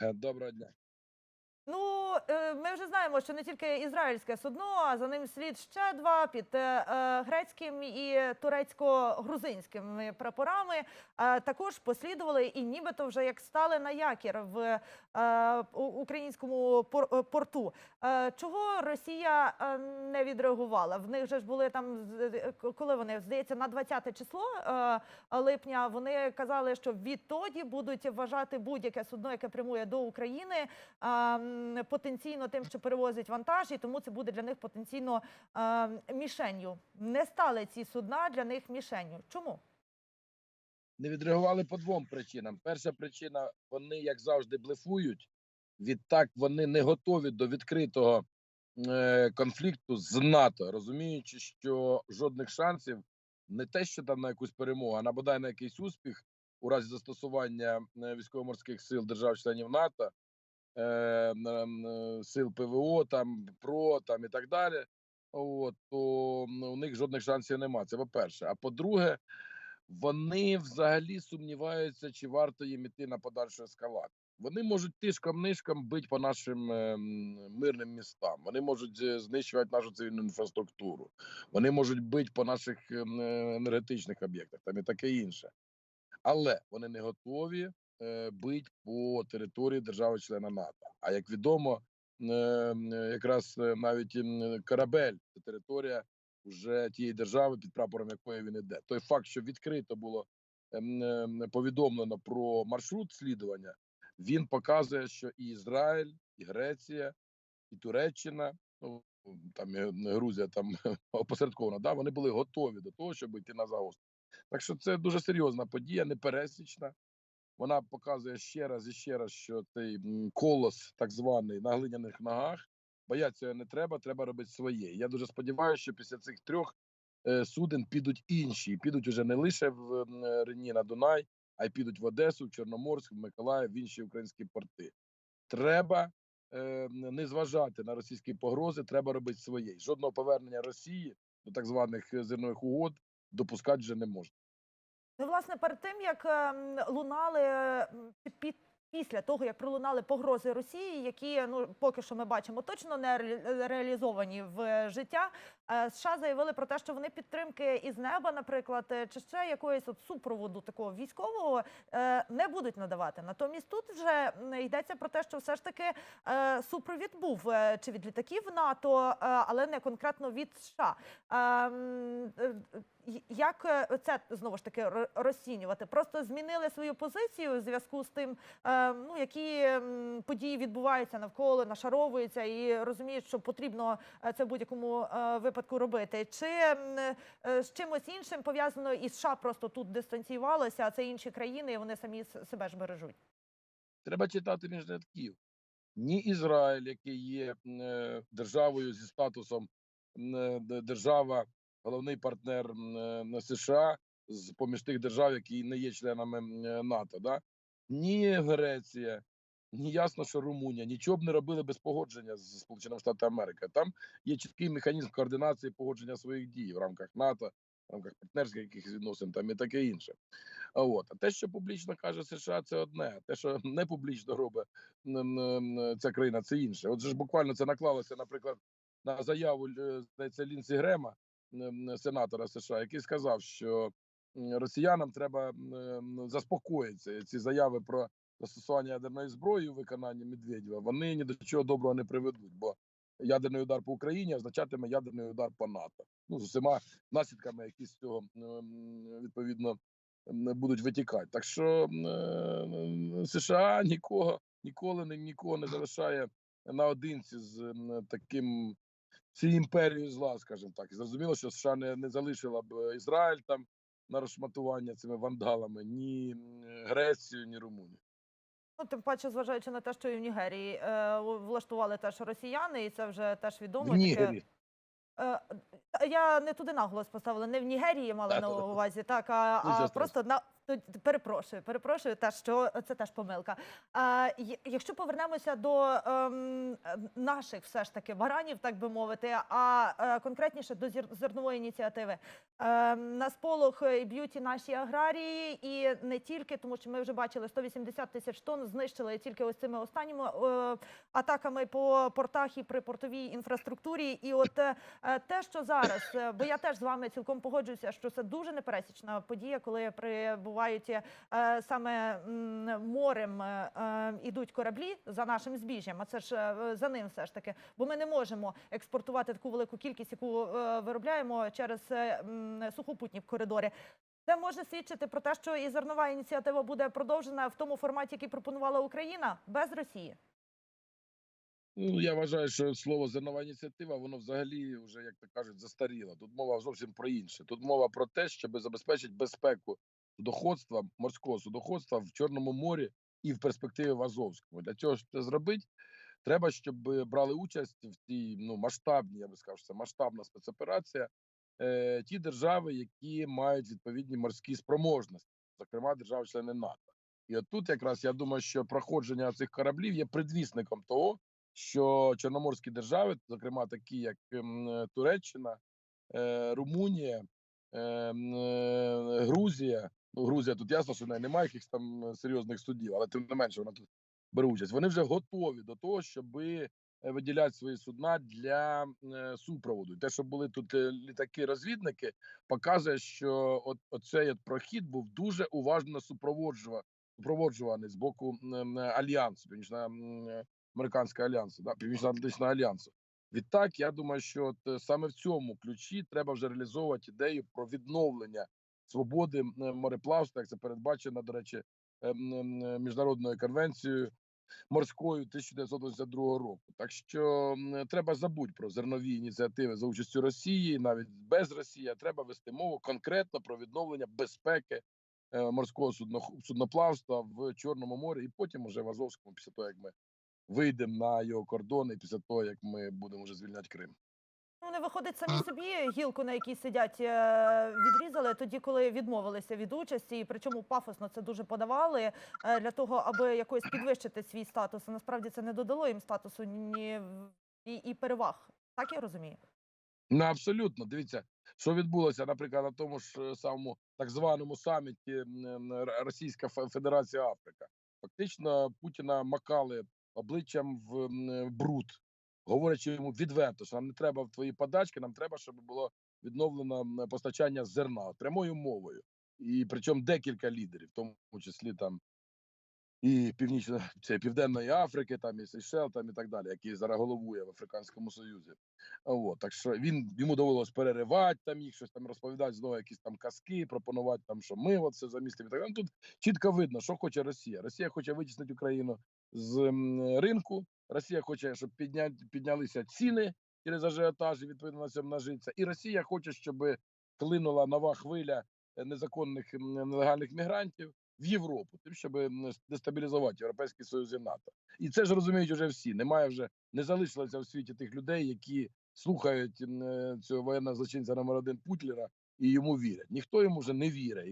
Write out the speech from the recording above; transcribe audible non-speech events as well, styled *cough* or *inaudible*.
Е, Доброго дня. Е, ми вже знаємо, що не тільки ізраїльське судно, а за ним слід ще два під е, е, грецьким і турецько-грузинськими прапорами. Також послідували і нібито вже як стали на якір в українському пор- порту. Чого Росія не відреагувала? В них же ж були там коли вони здається на 20 число липня. Вони казали, що відтоді будуть вважати будь-яке судно, яке прямує до України, а, м, потенційно тим, що перевозить вантаж, і тому це буде для них потенційно а, мішенью. Не стали ці судна для них мішенью. Чому? Не відреагували по двом причинам. Перша причина вони, як завжди, блефують. Відтак вони не готові до відкритого е, конфлікту з НАТО, розуміючи, що жодних шансів не те, що там на якусь перемогу, а на бодай на якийсь успіх у разі застосування е, військово-морських сил держав-членів НАТО, е, е, сил ПВО, там ПРО там і так далі. От то у них жодних шансів немає. Це по-перше. А по-друге, вони взагалі сумніваються, чи варто їм іти на подальшу ескалацію. Вони можуть тишком-нишком бити по нашим е, мирним містам. Вони можуть е, знищувати нашу цивільну інфраструктуру. Вони можуть бити по наших е, енергетичних об'єктах там і таке інше. Але вони не готові е, бити по території держави-члена НАТО. А як відомо, е, е, якраз навіть корабель це територія вже тієї держави, під прапором якої він іде. Той факт, що відкрито було повідомлено про маршрут слідування, він показує, що і Ізраїль, і Греція, і Туреччина, ну там Грузія там *laughs* опосередковано, да, вони були готові до того, щоб йти на загострення. Так що це дуже серйозна подія, непересічна. Вона показує ще раз і ще раз, що цей колос, так званий, на глиняних ногах, бояться не треба, треба робити своє. Я дуже сподіваюся, що після цих трьох е, суден підуть інші, підуть уже не лише в е, Рені на Дунай, а й підуть в Одесу, в Чорноморськ, в Миколаїв, в інші українські порти. Треба е, не зважати на російські погрози, треба робити своє. Жодного повернення Росії до так званих зернових угод допускати вже не можна. Ну, власне, перед тим як ем, лунали під. пі- пі- після того, як пролунали погрози Росії, які ну поки що ми бачимо точно не реалізовані в е, життя. Е, США заявили про те, що вони підтримки із неба, наприклад, е, чи ще якоїсь от супроводу такого військового е, не будуть надавати. Натомість тут вже йдеться про те, що все ж таки супровід був чи від літаків НАТО, але не конкретно від США. Як це знову ж таки розцінювати? Просто змінили свою позицію в зв'язку з тим, ну які події відбуваються навколо, нашаровуються і розуміють, що потрібно це в будь-якому е, випадку робити. Чи е, з чимось іншим пов'язано і США просто тут дистанціювалося, а це інші країни, і вони самі себе ж бережуть. Треба читати між рядків. Ні Ізраїль, який є е, державою зі статусом е, держава, головний партнер США з поміж тих держав, які не є членами НАТО, да? ні Греція, ні ясно, що Румунія нічого б не робили без погодження з Сполученими Штатами Америки. Там є чіткий механізм координації погодження своїх дій в рамках НАТО, в рамках партнерських якихось відносин там і таке інше. А От а те, що публічно каже США, це одне. Те, що *laughs* не публічно робить ця країна, це інше. Отже ж буквально це наклалося, наприклад, на заяву е, здається, Лінсі Грема, сенатора США, який сказав, що росіянам треба заспокоїтися. Ці заяви про застосування ядерної зброї у виконанні Медведєва, вони ні до чого доброго не приведуть, бо ядерний удар по Україні означатиме ядерний удар по НАТО. Ну з усіма наслідками, які з цього відповідно будуть витікати. Так що е, США нікого ніколи нікого не залишає наодинці з таким цією імперією зла, скажімо так. І зрозуміло, що США не, не залишила б Ізраїль там на розшматування цими вандалами, ні Грецію, ні Румунію. Ну, тим паче, зважаючи на те, що і в Нігерії е, влаштували теж росіяни, і це вже теж відомо. В таке- Е, Я не туди наголос поставила, не в Нігерії мала так, на увазі, так, а, а просто на перепрошую, перепрошую, та що це теж помилка. А, якщо повернемося до ем, е, наших все ж таки баранів, так би мовити, а е, конкретніше до зернової ініціативи. Ем, на сполох е, б'ють і наші аграрії, і не тільки, тому що ми вже бачили 180 тисяч тонн знищили тільки ось цими останніми е, атаками по портах і при портовій інфраструктурі. І от е, е, те, що зараз, е, бо я теж з вами цілком погоджуюся, що це дуже непересічна подія, коли прибувають е, саме морем е, е, ідуть кораблі за нашим збіжжям. А це ж за ним все ж таки. Бо ми не можемо експортувати таку велику кількість, яку виробляємо через сухопутні коридори. Це може свідчити про те, що і зернова ініціатива буде продовжена в тому форматі, який пропонувала Україна, без Росії. Ну, я вважаю, що слово зернова ініціатива, воно взагалі вже, як то кажуть, застаріло. Тут мова зовсім про інше. Тут мова про те, щоб забезпечити безпеку судоходства, морського судоходства в Чорному морі і в перспективі в Азовському. Для цього щоб це зробити, треба, щоб брали участь в цій ну, масштабній, я би сказав, що це масштабна спецоперація. Е, ті держави, які мають відповідні морські спроможності, зокрема держави-члени НАТО. І от тут якраз я думаю, що проходження цих кораблів є предвісником того, що чорноморські держави, зокрема такі як ем, Туреччина, е, Румунія, ем, е, Грузія. Ну, Грузія тут ясно, що немає якихось там е, серйозних судів, але тим не менше вона тут бере участь. Вони вже готові до того, щоб виділяти свої судна для е, супроводу. Те, що були тут е, літаки-розвідники, показує, що от оцей прохід був дуже уважно супроводжува- супроводжуваний з боку е, альянсу, північно американського альянсу, да, північно-атлантичного альянсу. Відтак, я думаю, що от е, саме в цьому ключі треба вже реалізовувати ідею про відновлення свободи мореплавства, як це передбачено, до речі, ем, е, міжнародною конвенцією морською 1982 року. Так що треба забути про зернові ініціативи за участю Росії, навіть без Росії. а Треба вести мову конкретно про відновлення безпеки е, морського судно, судноплавства в Чорному морі, і потім уже в Азовському, після того як ми вийдемо на його кордони, після того як ми будемо вже звільняти Крим. Ну, Вони виходить самі собі гілку, на якій сидять, е, відрізали тоді, коли відмовилися від участі, і причому пафосно це дуже подавали е, для того, аби якось підвищити свій статус. А насправді це не додало їм статусу ні і, і переваг. Так я розумію. Ну, абсолютно. Дивіться, що відбулося, наприклад, на тому ж е, самому так званому саміті Російська Федерація Африка. Фактично Путіна макали обличчям в бруд, говорячи йому відверто, що нам не треба в твої подачки, нам треба, щоб було відновлено постачання зерна прямою мовою. І причому декілька лідерів, в тому числі там і північно *laughs* це південної Африки, там і Сейшел, там і так далі, який зараз головує в Африканському Союзі. От, так що він йому довелось переривати там їх, щось там розповідати знову якісь там казки, пропонувати там, що ми от це замістимо. Так. Ну, тут чітко видно, що хоче Росія. Росія хоче витіснити Україну з ринку. Росія хоче, щоб підня... піднялися ціни через ажіотаж і відповідно на цьому нажиться. І Росія хоче, щоб клинула нова хвиля е, незаконних нелегальних мігрантів в Європу, тим, щоб дестабілізувати Європейський Союз і НАТО. І це ж розуміють вже всі. Немає вже не залишилося в світі тих людей, які слухають е, цього воєнного злочинця номер один Путлера і йому вірять. Ніхто йому вже не вірить.